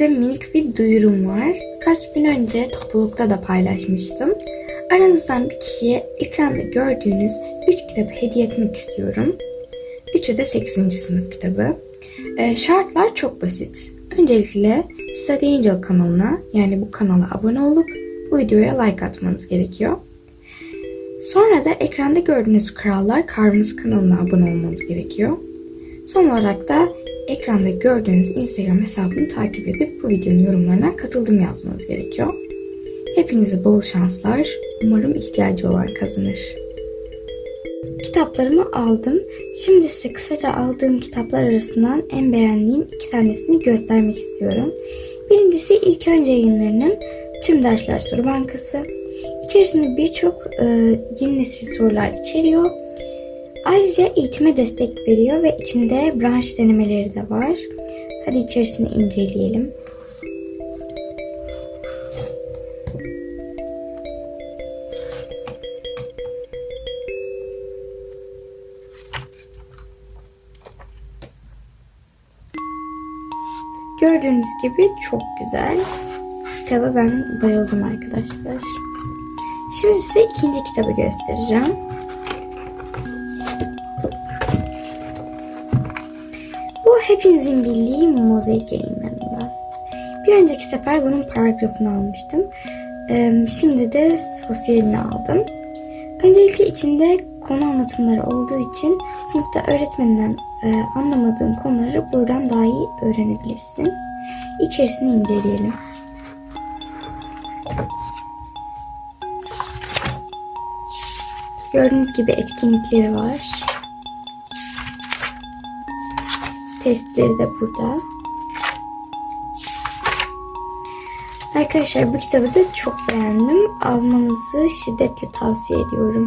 size minik bir duyurum var. Birkaç gün önce toplulukta da paylaşmıştım. Aranızdan bir kişiye ekranda gördüğünüz 3 kitabı hediye etmek istiyorum. Üçü de 8. sınıf kitabı. Ee, şartlar çok basit. Öncelikle Study Angel kanalına yani bu kanala abone olup bu videoya like atmanız gerekiyor. Sonra da ekranda gördüğünüz Krallar Karmız kanalına abone olmanız gerekiyor. Son olarak da ekranda gördüğünüz Instagram hesabını takip edip bu videonun yorumlarına katıldım yazmanız gerekiyor. Hepinize bol şanslar. Umarım ihtiyacı olan kazanır. Kitaplarımı aldım. Şimdi size kısaca aldığım kitaplar arasından en beğendiğim iki tanesini göstermek istiyorum. Birincisi ilk önce yayınlarının Tüm Dersler Soru Bankası. İçerisinde birçok e, yeni nesil sorular içeriyor. Ayrıca eğitime destek veriyor ve içinde branş denemeleri de var. Hadi içerisini inceleyelim. Gördüğünüz gibi çok güzel. Kitaba ben bayıldım arkadaşlar. Şimdi size ikinci kitabı göstereceğim. Hepinizin bildiği mozaik yayınlarından. Bir önceki sefer bunun paragrafını almıştım. Şimdi de sosyalini aldım. Öncelikle içinde konu anlatımları olduğu için sınıfta öğretmeninden anlamadığın konuları buradan daha iyi öğrenebilirsin. İçerisini inceleyelim. Gördüğünüz gibi etkinlikleri var. Testleri de burada. Arkadaşlar bu kitabı da çok beğendim. Almanızı şiddetle tavsiye ediyorum.